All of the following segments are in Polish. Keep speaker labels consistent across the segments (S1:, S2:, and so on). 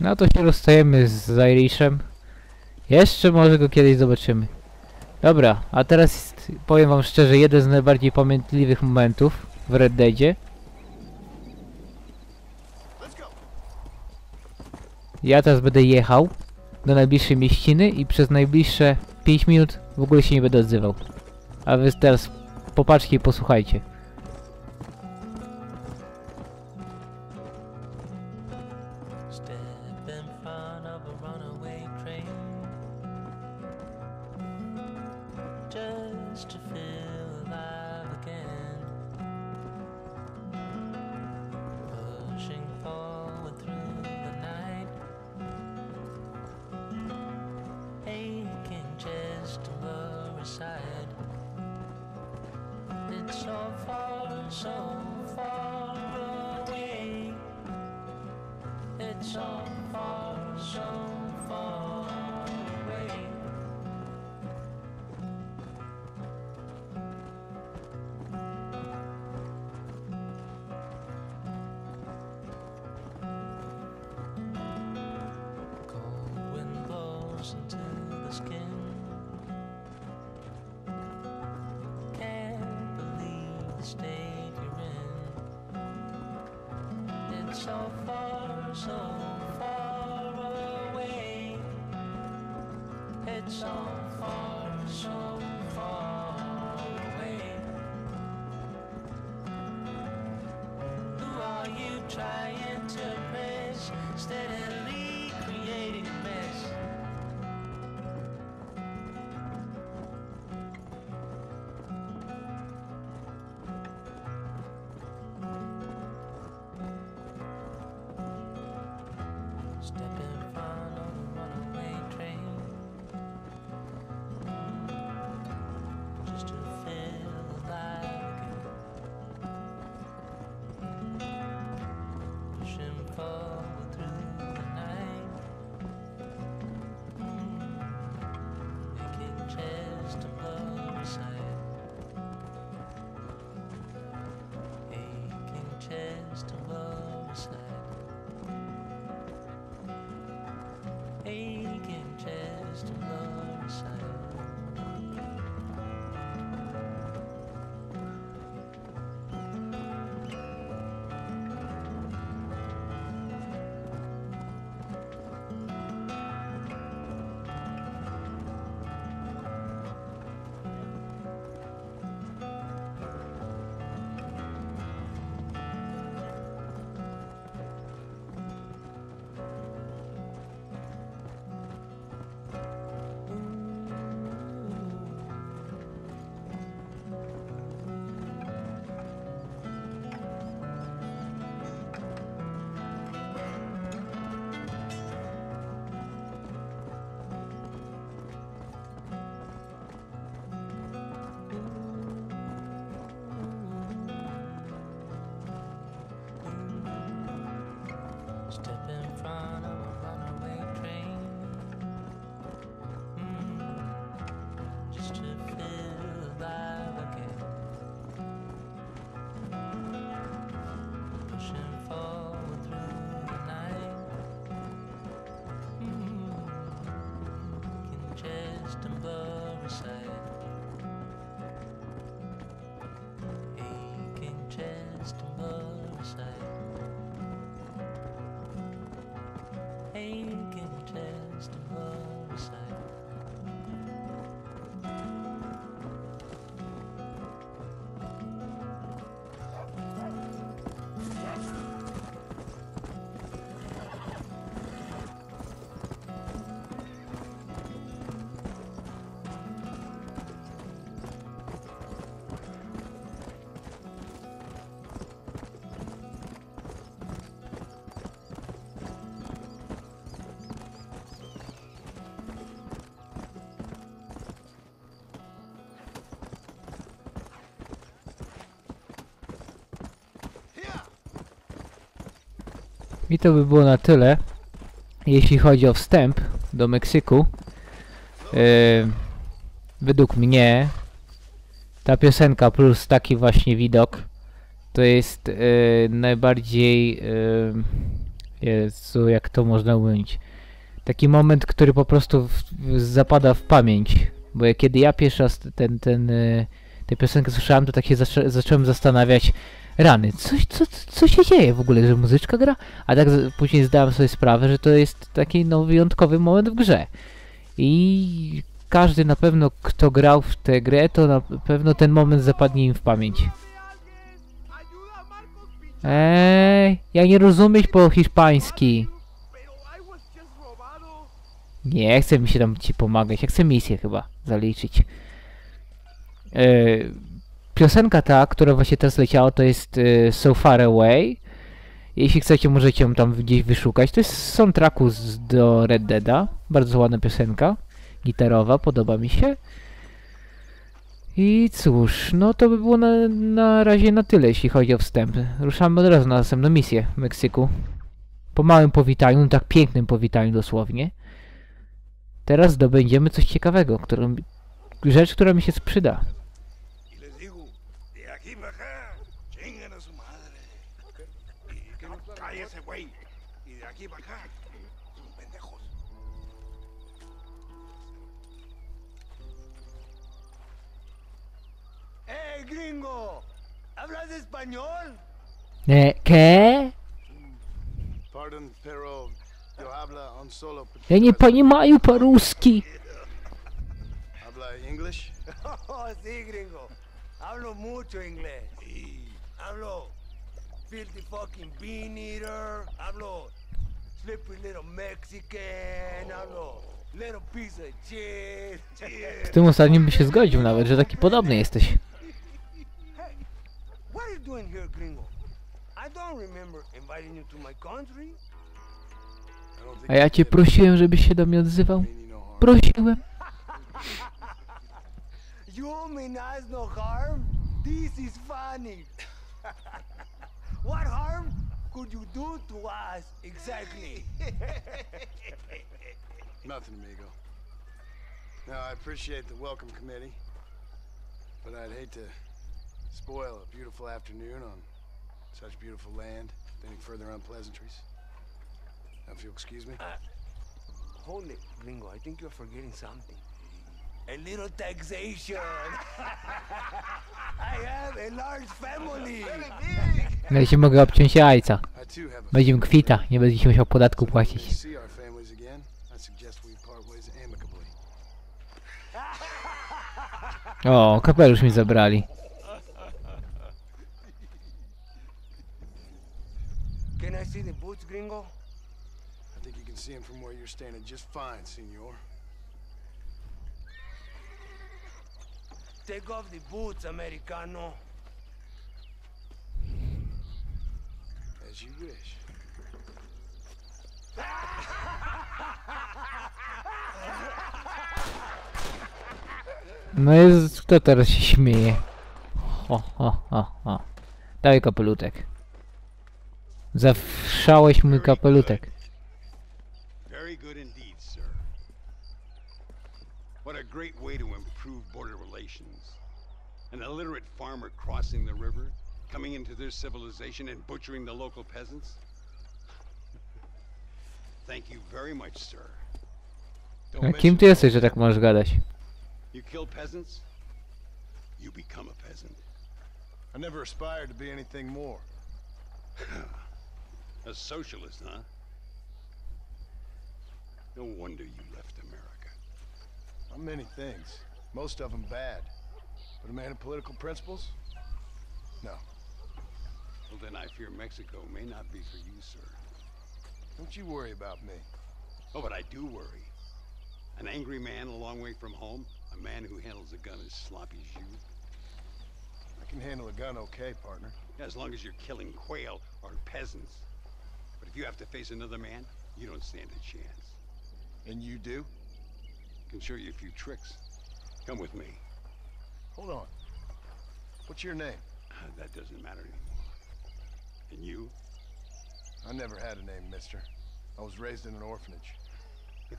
S1: No to się rozstajemy z Irishem. Jeszcze może go kiedyś zobaczymy. Dobra, a teraz jest, powiem wam szczerze, jeden z najbardziej pamiętliwych momentów w Red Deadzie. Ja teraz będę jechał do najbliższej mieściny i przez najbliższe 5 minut w ogóle się nie będę odzywał. A wy teraz popatrzcie i posłuchajcie.
S2: Step in front of a runaway train Just to feel so far, so far away. Cold wind blows into the skin. Can't believe the state you're in. It's so far, so far away. It's so far, so far away. Who are you trying to impress? Steadily stepping to love side.
S1: I to by było na tyle, jeśli chodzi o wstęp do Meksyku. Yy, według mnie ta piosenka plus taki właśnie widok to jest e, najbardziej... E, Jezu, jak to można ująć? Taki moment, który po prostu w, w, zapada w pamięć. Bo kiedy ja pierwszy raz ten, ten, tę piosenkę słyszałem, to tak się zaczę, zacząłem zastanawiać, rany, coś, co, co się dzieje w ogóle, że muzyczka gra? A tak później zdałem sobie sprawę, że to jest taki no, wyjątkowy moment w grze. I każdy na pewno, kto grał w tę grę, to na pewno ten moment zapadnie im w pamięć. Ej, ja nie rozumieć po hiszpański. Nie chcę mi się tam ci pomagać, ja chcę misję chyba zaliczyć. E, piosenka ta, która właśnie teraz leciała, to jest e, So Far Away. Jeśli chcecie, możecie ją tam gdzieś wyszukać. To jest soundtracku z, do Red Deada. Bardzo ładna piosenka. Gitarowa, podoba mi się. I cóż, no to by było na, na razie na tyle, jeśli chodzi o wstęp. Ruszamy od razu na następną misję w Meksyku. Po małym powitaniu, tak pięknym powitaniu dosłownie. Teraz zdobędziemy coś ciekawego, którą, rzecz, która mi się sprzyda.
S3: gringo! ¿Hablas español?
S1: E, ¿Qué?
S3: Pardon, pero yo habla un solo...
S1: Ja nie понимаю по-русски.
S3: ¿Habla English?
S4: Oh, sí, gringo. Hablo mucho inglés.
S5: Y
S4: Hablo filthy fucking bean eater. Hablo slippery little Mexican. Hablo little piece of shit.
S1: Z tym ostatnim by się zgodził nawet, że taki podobny jesteś.
S4: You doing here, gringo? I don't remember inviting you to my country.
S1: A ja cię prosiłem, żebyś się do mnie odzywał.
S3: no.
S1: Prosiłem.
S4: You mean us no harm? This is funny. what harm could you do to us exactly?
S3: Nothing, amigo. Now, I appreciate the welcome committee, but I'd hate to spoil a beautiful afternoon on such beautiful land with any further unpleasantries. Now, if you'll excuse me.
S4: Hold it, gringo. I think you're forgetting something. A little taxation. I have a large family.
S1: I się mogę obciąć jajca.
S3: I too have a
S1: Będziemy kwita, nie będziesz musiał podatku płacić. O, kapelusz mi zabrali.
S4: Can I see the boots, gringo?
S3: I think you can see him from where you're standing just fine, senor.
S4: Take off the boots, Americano.
S3: As you wish.
S1: No jest, kto teraz się śmieje? O, o, o, o. Daj kapelutek. Zawszałeś mój kapelutek.
S5: very good indeed, sir. What a great way to improve border relations. An illiterate farmer crossing the river, coming into their civilization and butchering the local peasants. Thank you very much, sir. Don't
S1: A kim ty jesteś, że tak możesz gadać?
S5: You kill peasants, you become a peasant.
S3: I never aspired to be anything more.
S5: A socialist, huh? No wonder you left America.
S3: I'm many things, most of them bad. But a man of political principles? No.
S5: Well, then I fear Mexico may not be for you, sir.
S3: Don't you worry about me.
S5: Oh, but I do worry. An angry man a long way from home, a man who handles a gun as sloppy as you.
S3: I can handle a gun okay, partner.
S5: As long as you're killing quail or peasants. But if you have to face another man, you don't stand a chance.
S3: And you do?
S5: Can show you a few tricks. Come with me.
S3: Hold on. What's your name?
S5: Uh, that doesn't matter anymore. And you?
S3: I never had a name, mister. I was raised in an orphanage.
S5: A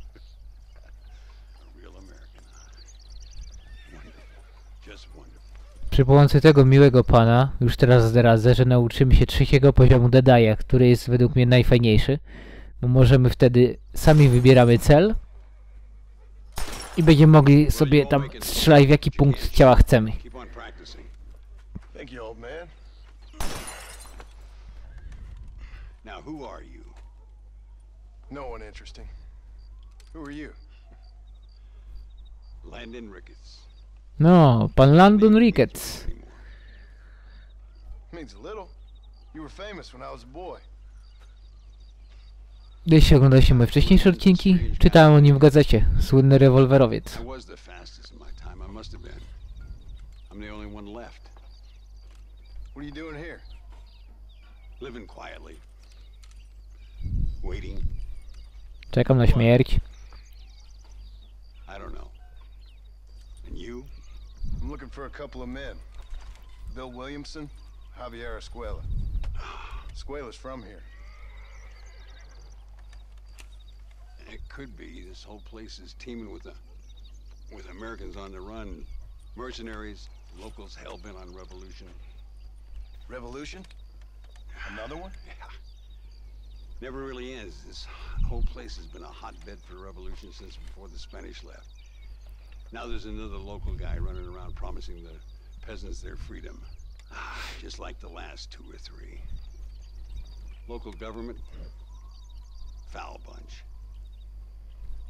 S5: real American, huh? Wonderful. Just wonderful.
S1: Przy pomocy tego miłego pana, już teraz zdradzę, że nauczymy się trzeciego poziomu Dedaja, który jest według mnie najfajniejszy, bo możemy wtedy sami wybieramy cel i będziemy mogli sobie tam strzelać w jaki punkt ciała chcemy.
S5: Now, who are you?
S3: No one interesting. Who are you?
S5: Landon Ricketts.
S1: No, pan Landon Ricketts.
S5: Anymore.
S3: Means a little. You were famous when I was a boy.
S1: Jeśli oglądaliście moje wcześniejsze odcinki, czytałem o nim w gazecie. Słynny rewolwerowiec.
S5: I'm the only one left.
S3: What are you doing here?
S5: Living quietly. Waiting.
S1: Czekam na śmierć.
S5: I don't know.
S3: I'm looking for a couple of men. Bill Williamson, Javier Escuela. Escuela's from here.
S5: It could be. This whole place is teeming with the, with Americans on the run, mercenaries, locals hell bent on revolution.
S3: Revolution? Another one?
S5: Yeah. Never really ends. This whole place has been a hotbed for revolution since before the Spanish left. Now there's another local guy running around promising the peasants their freedom. Ah, just like the last two or three. Local government, foul bunch.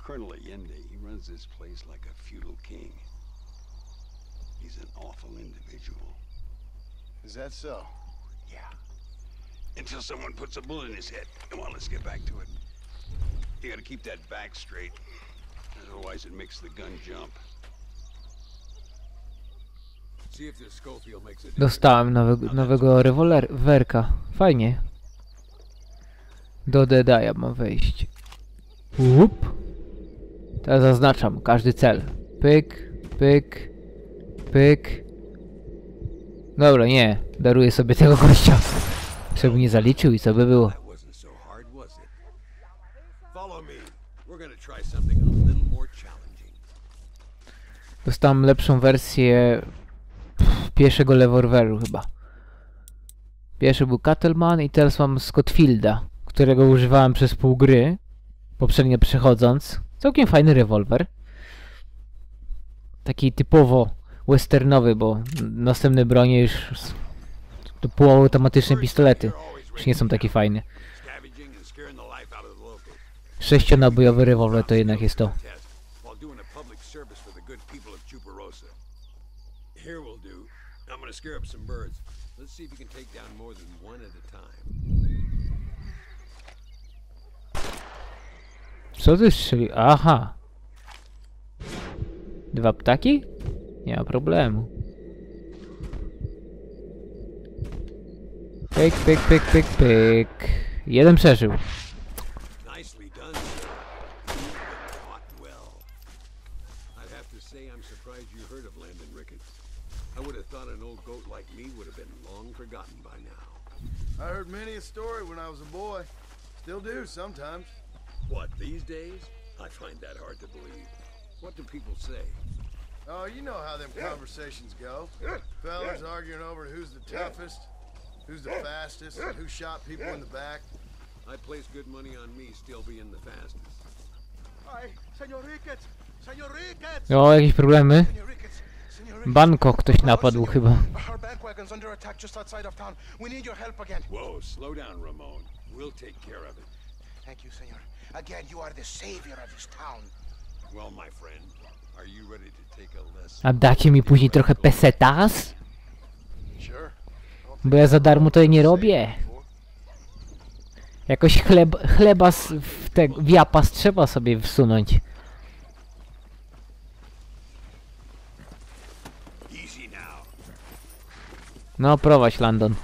S5: Colonel Allende, he runs this place like a feudal king. He's an awful individual.
S3: Is that so?
S5: Yeah. Until someone puts a bullet in his head. Come on, let's get back to it. You gotta keep that back straight. Otherwise it makes the gun jump.
S1: Dostałem nowego, nowego rewolwerka. Fajnie. Do Dedaja mam wejść. Łup. Teraz zaznaczam każdy cel. Pyk, pyk, pyk. Dobra, nie. Daruję sobie tego gościa. Żeby nie zaliczył i co by było.
S5: Follow me. We're gonna try something challenging.
S1: Dostałem lepszą wersję pff, pierwszego rewolweru chyba. Pierwszy był Cattleman i teraz mam Scottfielda, którego używałem przez pół gry, poprzednio przechodząc. Całkiem fajny rewolwer. Taki typowo westernowy, bo następne bronie już to półautomatyczne pistolety już nie są takie fajne. Sześcionabojowy rewolwer to jednak jest to.
S5: Test while doing a public service for the good people of Chuparosa. Here will do. I'm gonna scare up some birds. Let's see if you can take down more than one at a time.
S1: Co ty strzeli? Aha. Dwa ptaki? Nie ma problemu. Pyk, pyk, pyk, pyk, pyk. Jeden przeżył.
S5: I
S3: heard many a story when I was a boy. Still do sometimes.
S5: What, these days? I find that hard to believe. What do people say?
S3: Oh, you know how them conversations go. Fellas arguing over who's the toughest, who's the fastest, and who shot people in the back.
S5: I place good money on me still being the fastest.
S4: Ay, Senor Ricketts! Senor Ricketts!
S1: O, jakieś problemy?
S4: ¿eh? Senor Ricketts!
S1: Bangkok ktoś napadł chyba.
S4: Our bank wagon's under attack just outside of town. We need your help again.
S5: Whoa, slow down, Ramon. We'll take care of it.
S4: Thank you, senor. Again, you are the savior of this town.
S5: Well, my friend, are you ready to take a lesson?
S1: A dacie mi później trochę pesetas? Bo ja za darmo to nie robię. Jakoś chleb, chleba z, w, te, w japas trzeba sobie wsunąć.
S5: Easy now.
S1: No prowadź Landon.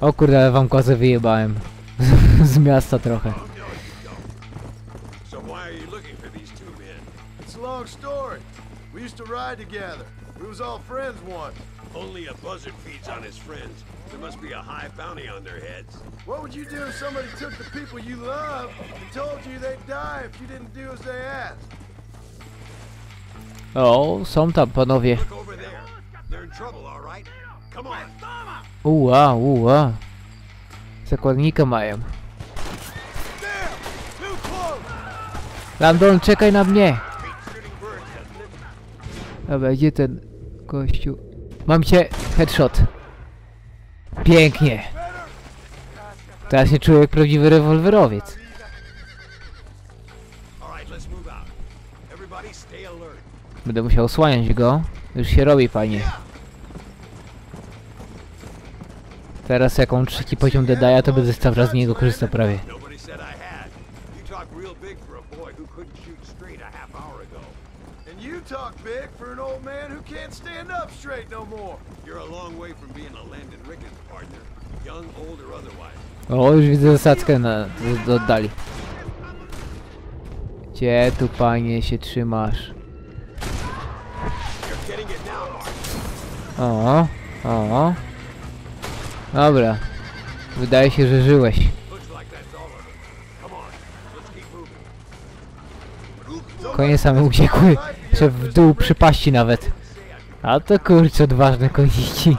S1: O kurde, ale wam kozę wyjebałem. Z miasta trochę.
S3: We used to ride together. We was all friends once.
S5: Only a buzzard feeds on his friends. There must be a high bounty on their heads.
S3: What would you do if somebody took the people you love and told you they'd die if you didn't do as they asked?
S1: O, są tam panowie.
S5: Look over
S1: Uła, uła. Zakładnika mają. Landon, czekaj na mnie! Dobra, gdzie ten gościu? Mam cię! Headshot! Pięknie! Teraz się czuję jak prawdziwy rewolwerowiec. Będę musiał osłaniać go. Już się robi, panie. Teraz jak on trzeci poziom Dedaja, to będę cały czas z niego korzystał prawie.
S5: Nobody said I had. You talk real big for a boy who couldn't shoot straight a half hour ago.
S3: And you talk big for an old man who can't stand up straight no more.
S5: You're a long way from being a Landon Rickens partner, young, old, or otherwise.
S1: O, już widzę zasadzkę na, do, do oddali. Gdzie tu, panie, się trzymasz? O, o. Dobra. Wydaje się, że żyłeś. Konie same uciekły. Jeszcze w dół przypaści nawet. A to kurczę odważne konici.